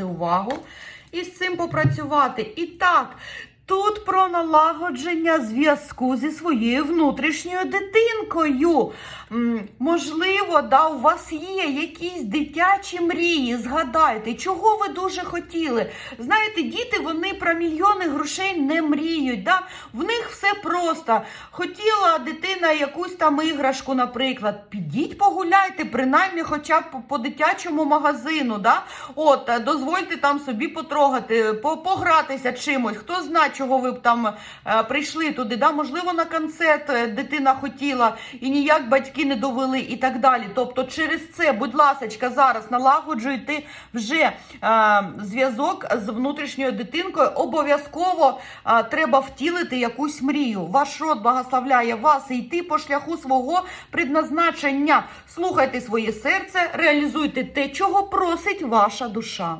увагу і з цим попрацювати. І так, тут про налагодження зв'язку зі своєю внутрішньою дитинкою. Можливо, да, у вас є якісь дитячі мрії. Згадайте, чого ви дуже хотіли. Знаєте, діти вони про мільйони грошей не мріють. Да? В них все просто. Хотіла дитина якусь там іграшку, наприклад. Підіть погуляйте, принаймні, хоча б по- дитячому магазину. Да? От, дозвольте там собі потрогати, погратися чимось. Хто знає, чого ви б там е, прийшли туди. Да? Можливо, на концерт е, дитина хотіла і ніяк батьки не довели, і так далі. Тобто, через це, будь ласка, зараз налагоджуйте вже е, зв'язок з внутрішньою дитинкою. Обов'язково треба втілити якусь мрію. Ваш род благословляє вас і йти по шляху свого предназначення. Слухайте своє серце, реалізуйте те, чого просить ваша душа.